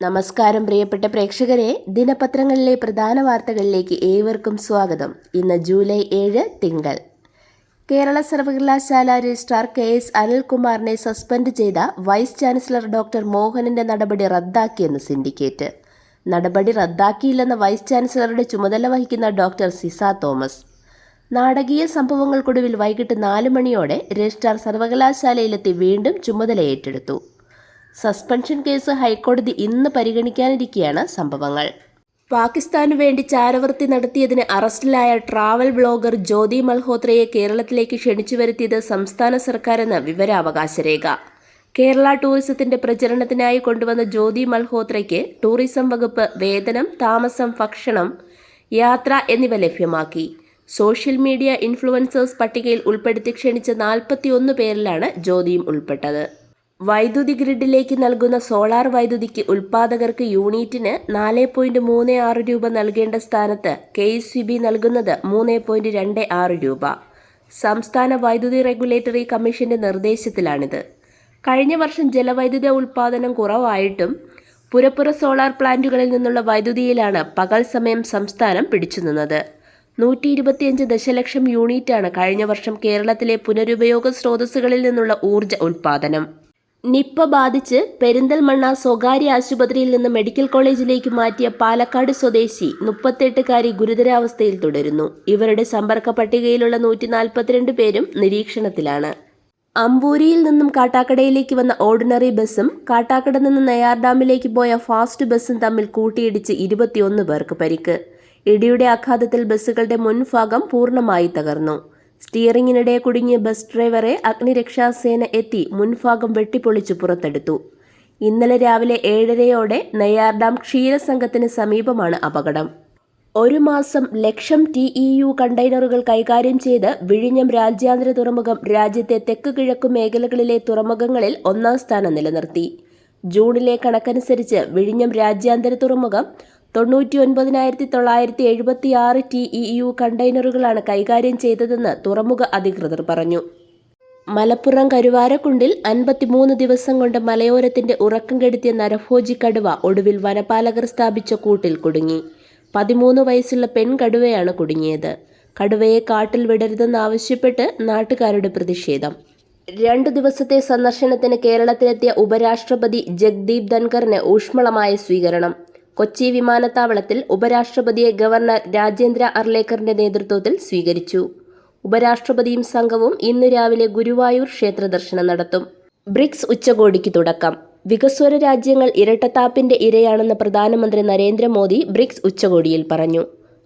നമസ്കാരം പ്രിയപ്പെട്ട പ്രേക്ഷകരെ. ദിനപത്രങ്ങളിലെ പ്രധാന വാർത്തകളിലേക്ക് ഏവർക്കും സ്വാഗതം. ഇന്ന് ജൂലൈ ഏഴ് തിങ്കൾ. കേരള സർവകലാശാല രജിസ്ട്രാർ കെ എസ് അനിൽകുമാറിനെ സസ്പെൻഡ് ചെയ്ത വൈസ് ചാൻസലർ ഡോക്ടർ മോഹനന്റെ നടപടി റദ്ദാക്കിയെന്ന് സിൻഡിക്കേറ്റ്. നടപടി റദ്ദാക്കിയില്ലെന്ന വൈസ് ചാൻസലറുടെ ചുമതല വഹിക്കുന്ന ഡോക്ടർ സിസ തോമസ്. നാടകീയ സംഭവങ്ങൾക്കൊടുവിൽ വൈകിട്ട് നാല് മണിയോടെ രജിസ്ട്രാർ സർവകലാശാലയിലെത്തി വീണ്ടും ചുമതല ഏറ്റെടുത്തു സസ്പെൻഷൻ കേസ് ഹൈക്കോടതി ഇന്ന് പരിഗണിക്കാനിരിക്കെയാണ് സംഭവങ്ങൾ. പാകിസ്ഥാനു വേണ്ടി ചാരവൃത്തി നടത്തിയതിന് അറസ്റ്റിലായ ട്രാവൽ ബ്ലോഗർ ജ്യോതി മൽഹോത്രയെ കേരളത്തിലേക്ക് ക്ഷണിച്ചു വരുത്തിയത് സംസ്ഥാന സർക്കാരെന്ന് വിവരാവകാശ രേഖ കേരള ടൂറിസത്തിന്റെ പ്രചരണത്തിനായി കൊണ്ടുവന്ന ജ്യോതി മൽഹോത്രയ്ക്ക് ടൂറിസം വകുപ്പ് വേതനം താമസം ഭക്ഷണം യാത്ര എന്നിവ ലഭ്യമാക്കി. സോഷ്യൽ മീഡിയ ഇൻഫ്ലുവൻസേഴ്സ് പട്ടികയിൽ ഉൾപ്പെടുത്തി ക്ഷണിച്ച നാൽപ്പത്തിയൊന്ന് പേരിലാണ് ജ്യോതിയും ഉൾപ്പെട്ടത്. വൈദ്യുതി ഗ്രിഡിലേക്ക് നൽകുന്ന സോളാർ വൈദ്യുതിക്ക് ഉൽപാദകർക്ക് യൂണിറ്റിന് നാല് പോയിന്റ് മൂന്ന് ആറ് രൂപ നൽകേണ്ട സ്ഥാനത്ത് കെ എസ് സി ബി നൽകുന്നത് മൂന്ന് പോയിന്റ് രണ്ട് ആറ് രൂപ. സംസ്ഥാന വൈദ്യുതി റെഗുലേറ്ററി കമ്മീഷന്റെ നിർദ്ദേശത്തിലാണിത്. കഴിഞ്ഞ വർഷം ജലവൈദ്യുത ഉൽപാദനം കുറവായിട്ടും പുരപ്പുറ സോളാർ പ്ലാന്റുകളിൽ നിന്നുള്ള വൈദ്യുതിയിലാണ് പകൽ സമയം സംസ്ഥാനം പിടിച്ചുനിന്നത് നൂറ്റി ഇരുപത്തിയഞ്ച് ദശലക്ഷം യൂണിറ്റാണ് കഴിഞ്ഞ വർഷം കേരളത്തിലെ പുനരുപയോഗ സ്രോതസ്സുകളിൽ നിന്നുള്ള ഊർജ ഉൽപ്പാദനം നിപ്പ ബാധിച്ച് പെരിന്തൽമണ്ണ സ്വകാര്യ ആശുപത്രിയിൽ നിന്ന് മെഡിക്കൽ കോളേജിലേക്ക് മാറ്റിയ പാലക്കാട് സ്വദേശി മുപ്പത്തെട്ടുകാരി ഗുരുതരാവസ്ഥയിൽ തുടരുന്നു. ഇവരുടെ സമ്പർക്ക പട്ടികയിലുള്ള നൂറ്റി നാൽപ്പത്തിരണ്ട് പേരും നിരീക്ഷണത്തിലാണ്. അമ്പൂരിയിൽ നിന്നും കാട്ടാക്കടയിലേക്ക് വന്ന ഓർഡിനറി ബസ്സും കാട്ടാക്കട നിന്ന് നെയ്യാർ ഡാമിലേക്ക് പോയ ഫാസ്റ്റ് ബസ്സും തമ്മിൽ കൂട്ടിയിടിച്ച് ഇരുപത്തിയൊന്ന് പേർക്ക് പരിക്ക്. ഇടിയുടെ ആഘാതത്തിൽ ബസ്സുകളുടെ മുൻഭാഗം പൂർണമായി തകർന്നു. സ്റ്റിയറിംഗിനിടെ കുടുങ്ങിയ ബസ് ഡ്രൈവറെ അഗ്നിരക്ഷാസേന എത്തി മുൻഭാഗം വെട്ടിപ്പൊളിച്ചു പുറത്തെടുത്തു. ഇന്നലെ രാവിലെ ഏഴരയോടെ നെയ്യാർഡാം ക്ഷീരസംഘത്തിന് സമീപമാണ് അപകടം. ഒരു മാസം ലക്ഷം ടി ഇ യു കണ്ടെയ്നറുകൾ കൈകാര്യം ചെയ്ത് വിഴിഞ്ഞം രാജ്യാന്തര തുറമുഖം രാജ്യത്തെ തെക്ക് കിഴക്കു മേഖലകളിലെ തുറമുഖങ്ങളിൽ ഒന്നാം സ്ഥാനം നിലനിർത്തി. ജൂണിലെ കണക്കനുസരിച്ച് വിഴിഞ്ഞം രാജ്യാന്തര തുറമുഖം തൊണ്ണൂറ്റി ഒൻപതിനായിരത്തി തൊള്ളായിരത്തി എഴുപത്തി ആറ് ടി ഇ യു കണ്ടെയ്നറുകളാണ് കൈകാര്യം ചെയ്തതെന്ന് തുറമുഖ അധികൃതർ പറഞ്ഞു. മലപ്പുറം കരുവാരക്കുണ്ടിൽ അൻപത്തിമൂന്ന് ദിവസം കൊണ്ട് മലയോരത്തിന്റെ ഉറക്കം കെടുത്തിയ നരഭോജി കടുവ ഒടുവിൽ വനപാലകർ സ്ഥാപിച്ച കൂട്ടിൽ കുടുങ്ങി. പതിമൂന്ന് വയസ്സുള്ള പെൺകടുവയാണ് കുടുങ്ങിയത്. കടുവയെ കാട്ടിൽ വിടരുതെന്നാവശ്യപ്പെട്ട് നാട്ടുകാരുടെ പ്രതിഷേധം. രണ്ടു ദിവസത്തെ സന്ദർശനത്തിന് കേരളത്തിലെത്തിയ ഉപരാഷ്ട്രപതി ജഗ്ദീപ് ധൻഖറിന് ഊഷ്മളമായ സ്വീകരണം. കൊച്ചി വിമാനത്താവളത്തിൽ ഉപരാഷ്ട്രപതിയെ ഗവർണർ രാജേന്ദ്ര അർലേക്കറിന്റെ നേതൃത്വത്തിൽ സ്വീകരിച്ചു. ഉപരാഷ്ട്രപതിയും സംഘവും ഇന്ന് രാവിലെ ഗുരുവായൂർ ക്ഷേത്ര ദർശനം നടത്തും. ബ്രിക്സ് ഉച്ചകോടിക്ക് തുടക്കം. വികസ്വര രാജ്യങ്ങൾ ഇരട്ടത്താപ്പിന്റെ ഇരയാണെന്ന് പ്രധാനമന്ത്രി നരേന്ദ്രമോദി ബ്രിക്സ് ഉച്ചകോടിയിൽ പറഞ്ഞു.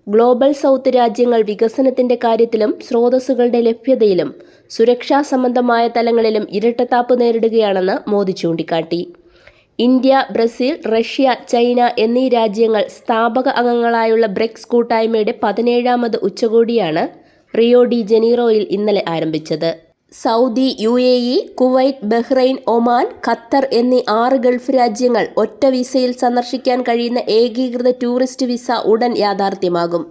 ഗ്ലോബൽ സൗത്ത് രാജ്യങ്ങൾ വികസനത്തിന്റെ കാര്യത്തിലും സ്രോതസ്സുകളുടെ ലഭ്യതയിലും സുരക്ഷാ സംബന്ധമായ തലങ്ങളിലും ഇരട്ടത്താപ്പ് നേരിടുകയാണെന്ന് മോദി ചൂണ്ടിക്കാട്ടി. ഇന്ത്യ ബ്രസീൽ റഷ്യ ചൈന എന്നീ രാജ്യങ്ങൾ സ്ഥാപക അംഗങ്ങളായുള്ള ബ്രിക്സ് കൂട്ടായ്മയുടെ പതിനേഴാമത് ഉച്ചകോടിയാണ് റിയോ ഡി ജനീറോയിൽ ഇന്നലെ ആരംഭിച്ചത്. Saudi U A E Kuwait Bahrain Oman Qatar എന്നീ ആറ് ഗൾഫ് രാജ്യങ്ങൾ ഒറ്റ വിസയിൽ സന്ദർശിക്കാൻ കഴിയുന്ന ഏകീകൃത ടൂറിസ്റ്റ് വിസ ഉടൻ യാഥാർത്ഥ്യമാകും.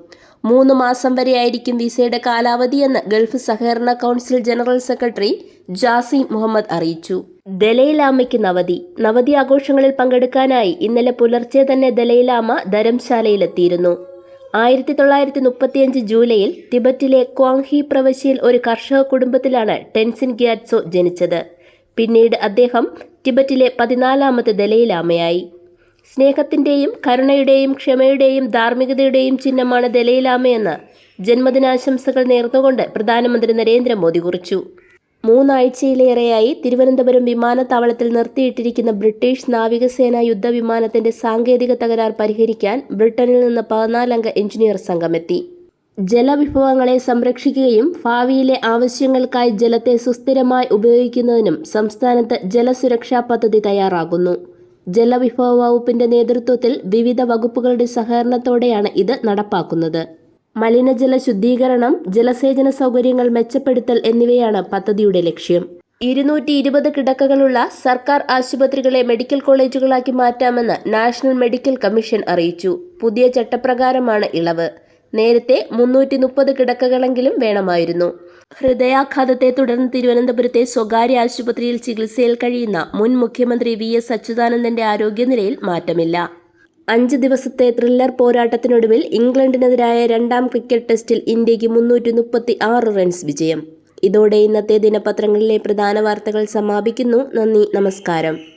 മൂന്ന് മാസം വരെയായിരിക്കും വിസയുടെ കാലാവധിയെന്ന് ഗൾഫ് സഹകരണ council general secretary Jassie Mohammed അറിയിച്ചു. ദലൈലാമയ്ക്ക് നവതി. നവതി ആഘോഷങ്ങളിൽ പങ്കെടുക്കാനായി ഇന്നലെ പുലർച്ചെ തന്നെ ദലൈലാമ ധരംശാലയിലെത്തിയിരുന്നു. ആയിരത്തി തൊള്ളായിരത്തി മുപ്പത്തിയഞ്ച് ജൂലൈയിൽ തിബറ്റിലെ ക്വാങ്ഹി പ്രവശ്യയിൽ ഒരു കർഷക കുടുംബത്തിലാണ് ടെൻസിൻ ഗ്യാറ്റ്സോ ജനിച്ചത്. പിന്നീട് അദ്ദേഹം ടിബറ്റിലെ പതിനാലാമത്തെ ദലൈലാമയായി. സ്നേഹത്തിന്റെയും കരുണയുടെയും ക്ഷമയുടെയും ധാർമ്മികതയുടെയും ചിഹ്നമാണ് ദലൈലാമയെന്ന് ജന്മദിനാശംസകൾ നേർന്നുകൊണ്ട് പ്രധാനമന്ത്രി നരേന്ദ്രമോദി കുറിച്ചു. മൂന്നാഴ്ചയിലേറെയായി തിരുവനന്തപുരം വിമാനത്താവളത്തിൽ നിർത്തിയിട്ടിരിക്കുന്ന ബ്രിട്ടീഷ് നാവികസേന യുദ്ധവിമാനത്തിന്റെ സാങ്കേതിക തകരാർ പരിഹരിക്കാൻ ബ്രിട്ടനിൽ നിന്ന് പതിനാലംഗ എഞ്ചിനീയർ സംഘമെത്തി. ജലവിഭവങ്ങളെ സംരക്ഷിക്കുകയും ഭാവിയിലെ ആവശ്യങ്ങൾക്കായി ജലത്തെ സുസ്ഥിരമായി ഉപയോഗിക്കുന്നതിനും സംസ്ഥാനത്ത് ജലസുരക്ഷാ പദ്ധതി തയ്യാറാകുന്നു. ജലവിഭവ വകുപ്പിന്റെ നേതൃത്വത്തിൽ വിവിധ വകുപ്പുകളുടെ സഹകരണത്തോടെയാണ് ഇത് നടപ്പാക്കുന്നത്. മലിനജല ശുദ്ധീകരണം ജലസേചന സൗകര്യങ്ങൾ മെച്ചപ്പെടുത്തൽ എന്നിവയാണ് പദ്ധതിയുടെ ലക്ഷ്യം. ഇരുന്നൂറ്റി ഇരുപത് കിടക്കകളുള്ള സർക്കാർ ആശുപത്രികളെ മെഡിക്കൽ കോളേജുകളാക്കി മാറ്റാമെന്ന് നാഷണൽ മെഡിക്കൽ കമ്മീഷൻ അറിയിച്ചു. പുതിയ ചട്ടപ്രകാരമാണ് ഇളവ്. നേരത്തെ മുന്നൂറ്റി കിടക്കകളെങ്കിലും വേണമായിരുന്നു. ഹൃദയാഘാതത്തെ തുടർന്ന് തിരുവനന്തപുരത്തെ സ്വകാര്യ ആശുപത്രിയിൽ ചികിത്സയിൽ കഴിയുന്ന മുൻ മുഖ്യമന്ത്രി വി എസ് അച്യുതാനന്ദന്റെ ആരോഗ്യനിലയിൽ മാറ്റമില്ല. അഞ്ച് ദിവസത്തെ ത്രില്ലർ പോരാട്ടത്തിനൊടുവിൽ ഇംഗ്ലണ്ടിനെതിരായ രണ്ടാം ക്രിക്കറ്റ് ടെസ്റ്റിൽ ഇന്ത്യയ്ക്ക് മുന്നൂറ്റി മുപ്പത്തി ആറ് റൺസ് വിജയം. ഇതോടെ ഇന്നത്തെ ദിനപത്രങ്ങളിലെ പ്രധാന വാർത്തകൾ സമാപിക്കുന്നു. നന്ദി നമസ്കാരം.